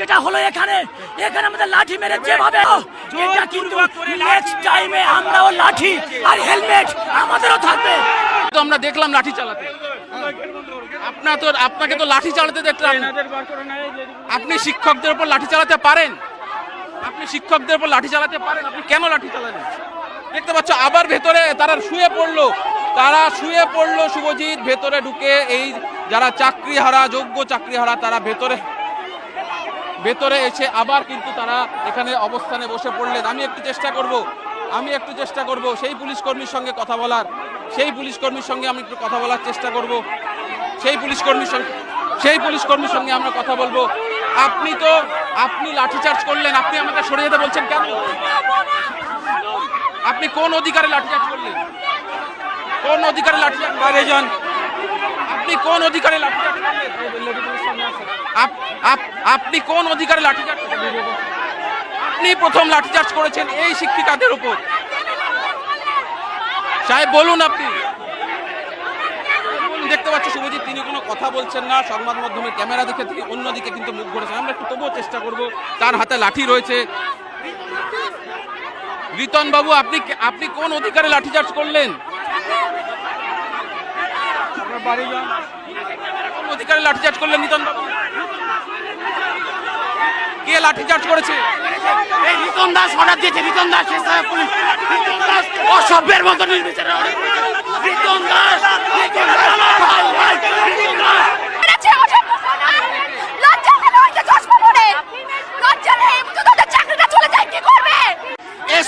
যেটা হলো এখানে এখানে আমাদের লাঠি মেরে যেভাবে এটা কিন্তু নেক্সট টাইমে আমরাও লাঠি আর হেলমেট আমাদেরও থাকবে। তো আমরা দেখলাম লাঠি চালাতে। আপনার তো আপনাকে তো লাঠি চালাতে দেখলাম। আপনি শিক্ষকদের উপর লাঠি চালাতে পারেন? আপনি শিক্ষকদের উপর লাঠি চালাতে পারেন? আপনি কেন লাঠি চালালেন? দেখতে পাচ্ছ আবার ভেতরে তারা শুয়ে পড়ল। তারা শুয়ে পড়ল শুভজিৎ ভেতরে ঢুকে এই যারা চাকরি হারা যোগ্য চাকরি হারা তারা ভেতরে ভেতরে এসে আবার কিন্তু তারা এখানে অবস্থানে বসে পড়লেন। আমি একটু চেষ্টা করব, আমি একটু চেষ্টা করব সেই পুলিশ কর্মীর সঙ্গে কথা বলার, সেই পুলিশ কর্মীর সঙ্গে আমি একটু কথা বলার চেষ্টা করব। সেই পুলিশ কর্মীর সঙ্গে, সেই পুলিশ কর্মীর সঙ্গে আমরা কথা বলব। আপনি তো, আপনি লাঠিচার্জ করলেন, আপনি আমাকে সরে যেতে বলছেন কেন? আপনি কোন অধিকারে লাঠিচার্জ করলেন? কোন অধিকারে লাঠিচার্জ যান আপনি কোন অধিকারে লাঠিচার্জ আপনি কোন অধিকারে লাঠিচার্জ? আপনি প্রথম লাঠিচার্জ করেছেন এই শিক্ষিকাদের উপর। সাহেব, বলুন আপনি। দেখতে পাচ্ছি শুভজিৎ, তিনি কোনো কথা বলছেন না। সংবাদ মাধ্যমের ক্যামেরা দেখে তিনি অন্যদিকে কিন্তু মুখ ঘুরেছেন। আমরা একটু তবুও চেষ্টা করব। তার হাতে লাঠি রয়েছে। রিতন বাবু আপনি আপনি কোন অধিকারে লাঠিচার্জ করলেন? কোন অধিকারে লাঠিচার্জ করলেন নিতন বাবু। কে লাঠিচার্জ করেছে? এই রিতন দাস অর্ডার দিয়েছে রিতন দাস পুলিশ রিতন দাস অসভ্যের মতো নির্বিচারে দাস দাস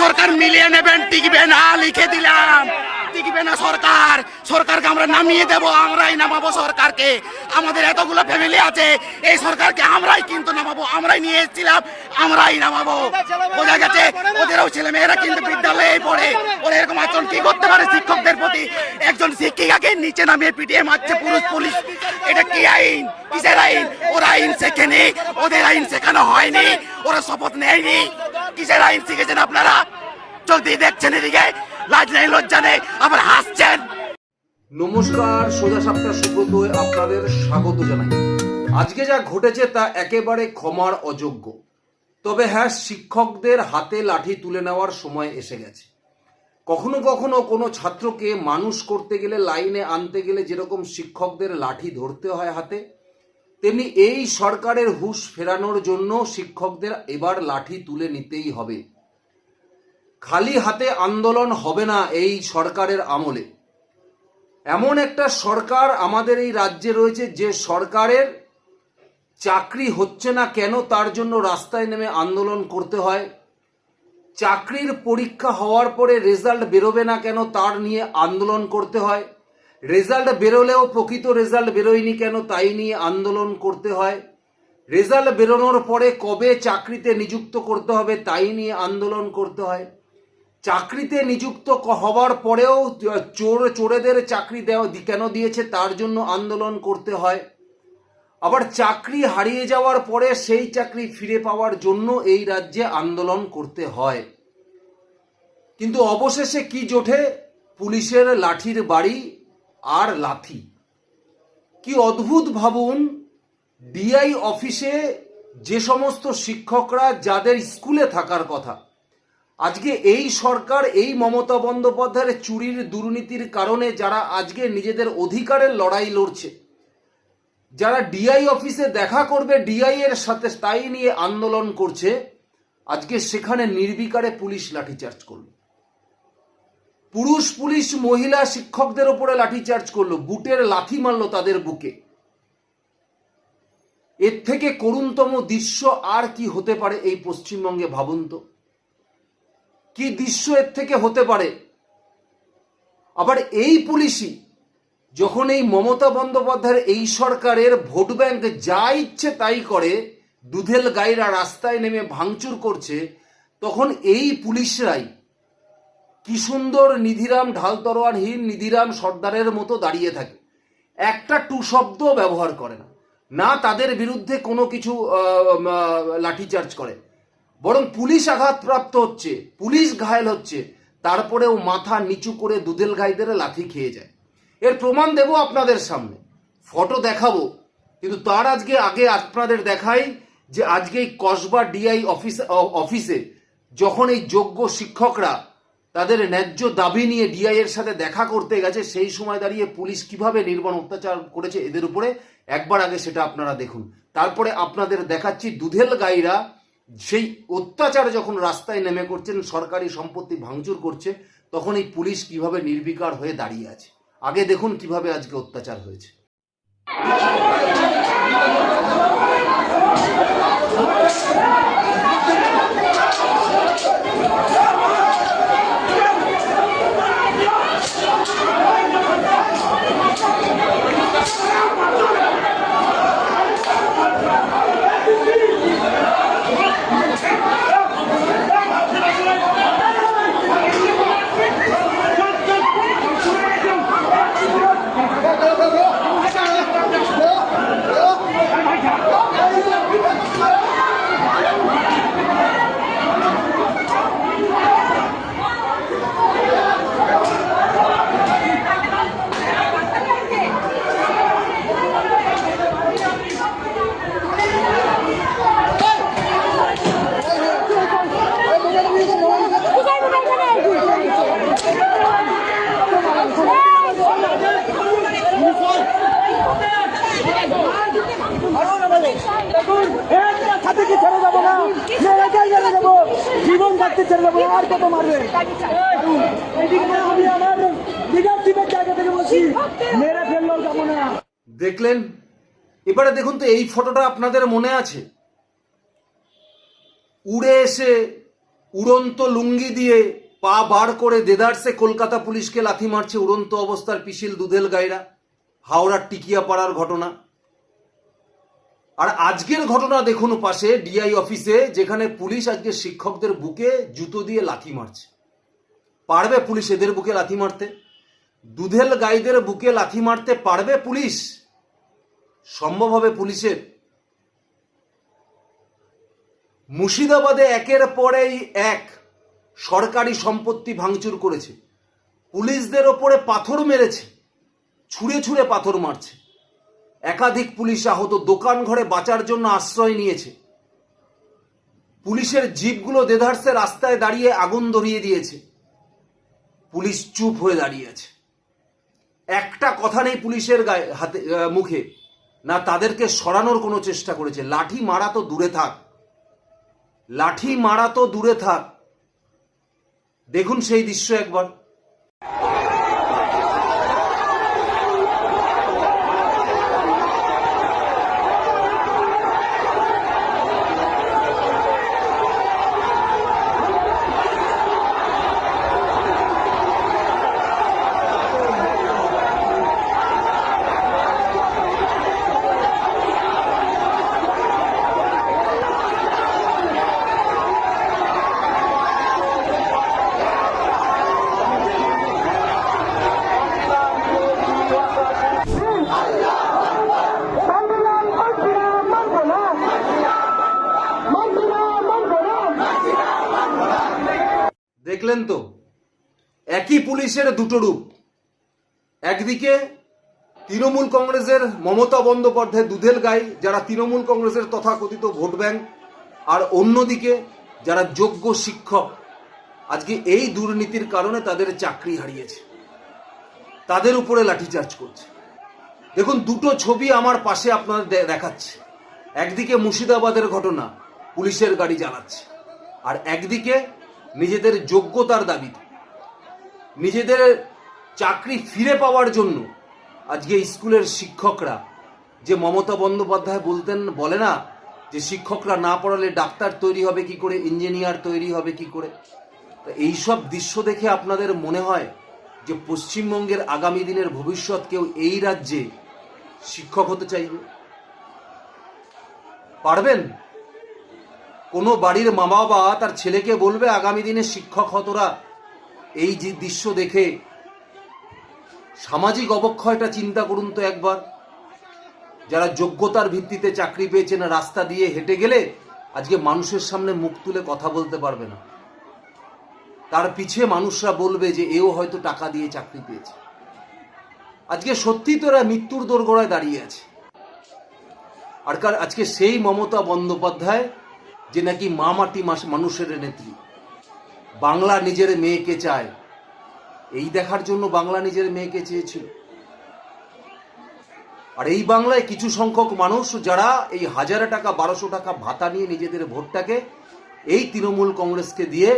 সরকার মিলিয়ে নেবেন টিকবে না লিখে দিলাম। টিকবে না সরকার। সরকারকে আমরা নামিয়ে দেব, আমরাই নামাবো সরকারকে। আমাদের এতগুলো ফ্যামিলি আছে, এই সরকারকে আমরাই কিন্তু নামাবো, আমরাই নিয়ে এসেছিলাম, আমরাই নামাবো। বোঝা গেছে, ওদেরও ছেলে মেয়েরা কিন্তু বিদ্যালয়ে পড়ে। ওরা এরকম আচরণ কি করতে পারে শিক্ষকদের প্রতি? একজন শিক্ষিকাকে নিচে নামিয়ে পিটিয়ে মারছে পুরুষ পুলিশ। এটা কি আইন? কিসের আইন? ওরা আইন শেখেনি ওদের আইন শেখানো হয়নি, ওরা শপথ নেয়নি। কিসের আইন শিখেছেন আপনারা? চলতে দেখছেন এদিকে। লাজ নেই, লজ্জা নেই, আবার হাসছেন। নমস্কার, সোজা সাপটা সুব্রত আপনাদের স্বাগত জানাই। আজকে যা ঘটেছে তা একেবারে ক্ষমার অযোগ্য। তবে হ্যাঁ শিক্ষকদের হাতে লাঠি তুলে নেওয়ার সময় এসে গেছে। কখনো কখনো কোনো ছাত্রকে মানুষ করতে গেলে, লাইনে আনতে গেলে যেরকম শিক্ষকদের লাঠি ধরতে হয় হাতে, তেমনি এই সরকারের হুঁশ ফেরানোর জন্য শিক্ষকদের এবার লাঠি তুলে নিতেই হবে। খালি হাতে আন্দোলন হবে না এই সরকারের আমলে। এমন একটা সরকার আমাদের এই রাজ্যে রয়েছে যে সরকারের চাকরি হচ্ছে না কেন তার জন্য রাস্তায় নেমে আন্দোলন করতে হয়। চাকরির পরীক্ষা হওয়ার পরে রেজাল্ট বেরোবে না কেন তার নিয়ে আন্দোলন করতে হয়। রেজাল্ট বেরোলেও প্রকৃত রেজাল্ট বেরোয়নি কেন তাই নিয়ে আন্দোলন করতে হয়। রেজাল্ট বেরোনোর পরে কবে চাকরিতে নিযুক্ত করতে হবে তাই নিয়ে আন্দোলন করতে হয়। চাকরিতে নিযুক্ত হওয়ার পরেও চোর চোরেদের চাকরি দেওয়া কেন দিয়েছে? তার জন্য আন্দোলন করতে হয়। আবার চাকরি হারিয়ে যাওয়ার পরে সেই চাকরি ফিরে পাওয়ার জন্য এই রাজ্যে আন্দোলন করতে হয়। কিন্তু অবশেষে কি জোটে? পুলিশের লাঠির বাড়ি আর লাথি। কি অদ্ভুত ভাবুন, ডিআই অফিসে যে সমস্ত শিক্ষকরা যাদের স্কুলে থাকার কথা আজকে এই সরকার এই মমতা বন্দ্যোপাধ্যায়ের চুরির দুর্নীতির কারণে যারা আজকে নিজেদের অধিকারের লড়াই লড়ছে, যারা ডিআই অফিসে দেখা করবে, ডিআই এর সাথে তাই নিয়ে আন্দোলন করছে, আজকে সেখানে নির্বিকারে পুলিশ লাঠিচার্জ করল। পুরুষ, পুলিশ, মহিলা, শিক্ষকদের ওপরে লাঠিচার্জ করল বুটের লাথি মারলো তাদের বুকে। এর থেকে করুণতম দৃশ্য আর কি হতে পারে এই পশ্চিমবঙ্গে, ভাবুন তো। কি দৃশ্য এর থেকে হতে পারে? আবার এই পুলিশই যখন এই মমতা বন্দ্যোপাধ্যায়ের এই সরকারের ভোট ব্যাংক যা ইচ্ছে তাই করে, দুধেল গাইরা রাস্তায় নেমে ভাঙচুর করছে, তখন এই পুলিশরাই কি সুন্দর নিধিরাম ঢাল তরোয়ারহীন নিধিরাম সর্দারের মতো দাঁড়িয়ে থাকে। একটা টু শব্দ ব্যবহার করে না। না তাদের বিরুদ্ধে কোনো কিছু লাঠিচার্জ করে। বরং পুলিশ আঘাতপ্রাপ্ত হচ্ছে, পুলিশ ঘায়েল হচ্ছে, তারপরেও মাথা নিচু করে দুধেল গাইদের লাথি খেয়ে যায়। এর প্রমাণ দেব আপনাদের সামনে, ফটো দেখাবো, কিন্তু তার আজকে আগে আপনাদের দেখাই যে আজকে এই কসবা ডিআই অফিস, অফিসে যখন এই যোগ্য শিক্ষকরা তাদের ন্যায্য দাবি নিয়ে ডিআই এর সাথে দেখা করতে গেছে, সেই সময় দাঁড়িয়ে পুলিশ কীভাবে নির্মম অত্যাচার করেছে এদের উপরে, একবার আগে সেটা আপনারা দেখুন। তারপরে আপনাদের দেখাচ্ছি দুধেল গাইরা সেই অত্যাচার যখন রাস্তায় নেমে করছেন, সরকারি সম্পত্তি ভাঙচুর করছে, তখন এই পুলিশ কীভাবে নির্বিকার হয়ে দাঁড়িয়ে আছে? আগে দেখুন কীভাবে আজকে অত্যাচার হয়েছে দেখুন একটা সাথে কি ছেড়ে যাব না মেয়েরাকেই ছেড়ে যাব জীবন থাকতে ছেড়ে যাব আর কত দেখলেন? এবারে দেখুন তো, এই ফটোটা আপনাদের মনে আছে? উড়ে এসে উড়ন্ত লুঙ্গি দিয়ে পা বার করে দেদারসে কলকাতা পুলিশকে লাথি মারছে উড়ন্ত অবস্থার পিসিল দুধেল গাইরা। হাওড়ার টিকিয়াপাড়ার ঘটনা। আর আজকের ঘটনা দেখুন পাশে ডিআই অফিসে যেখানে পুলিশ আজকে শিক্ষকদের বুকে জুতো দিয়ে লাথি মারছে। পারবে পুলিশ এদের বুকে লাথি মারতে? দুধেল গাইদের বুকে লাথি মারতে পারবে পুলিশ? সম্ভব হবে পুলিশের? মুর্শিদাবাদে একের পরেই এক সরকারি সম্পত্তি ভাঙচুর করেছে। পুলিশদের ওপরে পাথর মেরেছে। ছুঁড়ে ছুঁড়ে পাথর মারছে। একাধিক পুলিশ আহত দোকান ঘরে বাঁচার জন্য আশ্রয় নিয়েছে। পুলিশের জিপগুলো দেধারসে রাস্তায় দাঁড়িয়ে আগুন ধরিয়ে দিয়েছে। পুলিশ চুপ হয়ে দাঁড়িয়ে আছে। একটা কথা নেই পুলিশের গায়ে, হাতে মুখে। না, তাদেরকে সরানোর কোনো চেষ্টা করেছে। লাঠি মারা তো দূরে থাক। লাঠি মারা তো দূরে থাক। দেখুন সেই দৃশ্য একবার সংবিধান মানছি না মানবো না মানছি না মানবো না দেখলেন তো? একই পুলিশের দুটো রূপ। একদিকে তৃণমূল কংগ্রেসের মমতা বন্দ্যোপাধ্যায় দুধেল গাই, যারা তৃণমূল কংগ্রেসের তথাকথিত ভোট ব্যাংক, আর অন্যদিকে যারা যোগ্য শিক্ষক। আজকে এই দুর্নীতির কারণে তাদের চাকরি হারিয়েছে। তাদের উপরে লাঠিচার্জ করছে। দেখুন, দুটো ছবি আমার পাশে আপনাদের দেখাচ্ছে। একদিকে মুর্শিদাবাদের ঘটনা, পুলিশের গাড়ি জ্বালাচ্ছে। আর একদিকে নিজেদের যোগ্যতার দাবিতে, নিজেদের চাকরি ফিরে পাওয়ার জন্য আজকে স্কুলের শিক্ষকরা যে মমতা বন্দ্যোপাধ্যায় বলতেন, বলে না যে শিক্ষকরা না পড়ালে ডাক্তার তৈরি হবে কি করে, ইঞ্জিনিয়ার তৈরি হবে কি করে? তো এইসব দৃশ্য দেখে আপনাদের মনে হয় যে পশ্চিমবঙ্গের আগামী দিনের ভবিষ্যৎ কেউ এই রাজ্যে শিক্ষক হতে চাইবে? পারবেন? কোনো বাড়ির মা বাবা তার ছেলেকে বলবে, আগামী দিনে শিক্ষক হতরা এই যে দৃশ্য দেখে সামাজিক অবক্ষয়টা চিন্তা করুন তো একবার। যারা যোগ্যতার ভিত্তিতে চাকরি পেয়েছেন, রাস্তা দিয়ে হেঁটে গেলে আজকে মানুষের সামনে মুখ তুলে কথা বলতে পারবে না। তার পিছে মানুষরা বলবে যে, এও হয়তো টাকা দিয়ে চাকরি পেয়েছে। আজকে সত্যি তো এরা মৃত্যুর দোরগোড়ায় দাঁড়িয়ে আছে। আর আজকে সেই মমতা বন্দ্যোপাধ্যায় যে নাকি মা মাটি মানুষের নেত্রী। বাংলা নিজের মেয়েকে চায়। এই দেখার জন্য বাংলা নিজের মেয়েকে চেয়েছিল। আর এই বাংলায় কিছু সংখ্যক মানুষ যারা এই হাজার টাকা, বারোশো টাকা ভাতা নিয়ে নিজেদের ভোটটাকে এই তৃণমূল কংগ্রেসকে দিয়ে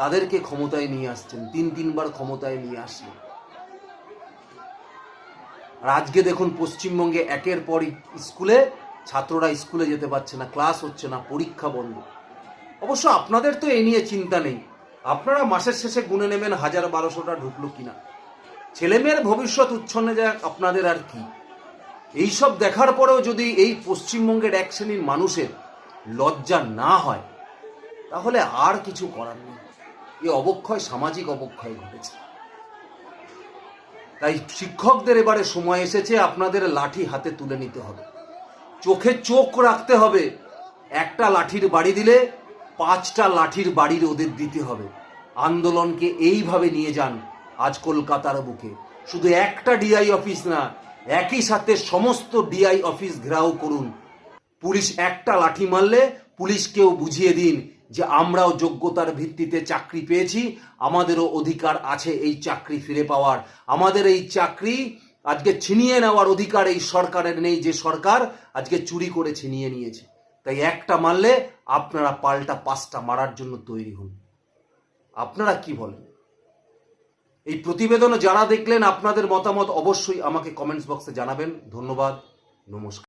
তাদেরকে ক্ষমতায় নিয়ে আসছেন, তিন তিনবার ক্ষমতায় নিয়ে আসলেন। আর আজকে দেখুন পশ্চিমবঙ্গে একের পর স্কুলে ছাত্ররা স্কুলে যেতে পারছে না, ক্লাস হচ্ছে না, পরীক্ষা বন্ধ। অবশ্য আপনাদের তো এই নিয়ে চিন্তা নেই। আপনারা মাসের শেষে গুনে নেবেন হাজার বারোশোটা ঢুকলো কিনা? ছেলেমেয়ের ভবিষ্যৎ উচ্ছন্নে যাক, আপনাদের আর কি? এইসব দেখার পরেও যদি এই পশ্চিমবঙ্গের এক শ্রেণির মানুষের লজ্জা না হয়, তাহলে আর কিছু করার নেই। এই অবক্ষয় সামাজিক অবক্ষয় ঘটেছে। তাই শিক্ষকদের এবারে সময় এসেছে আপনাদের লাঠি হাতে তুলে নিতে হবে। চোখে চোখ রাখতে হবে। একটা লাঠির বাড়ি দিলে পাঁচটা লাঠির বাড়ির ওদের দিতে হবে। আন্দোলনকে এইভাবে নিয়ে যান আজ কলকাতার বুকে। শুধু একটা ডিআই অফিস না, একই সাথে সমস্ত ডিআই অফিস ঘেরাও করুন। পুলিশ একটা লাঠি মারলে পুলিশকেও বুঝিয়ে দিন যে আমরাও যোগ্যতার ভিত্তিতে চাকরি পেয়েছি, আমাদেরও অধিকার আছে এই চাকরি ফিরে পাওয়ার। আমাদের এই চাকরি আজকে ছিনিয়ে নেওয়ার অধিকার এই সরকারের নেই, যে সরকার আজকে চুরি করে ছিনিয়ে নিয়েছে। তাই একটা মারলে আপনারা পাল্টা পাঁচটা মারার জন্য তৈরি হন। আপনারা কি বলেন? এই প্রতিবেদনে যারা দেখলেন, আপনাদের মতামত অবশ্যই আমাকে কমেন্টস বক্সে জানাবেন। ধন্যবাদ, নমস্কার।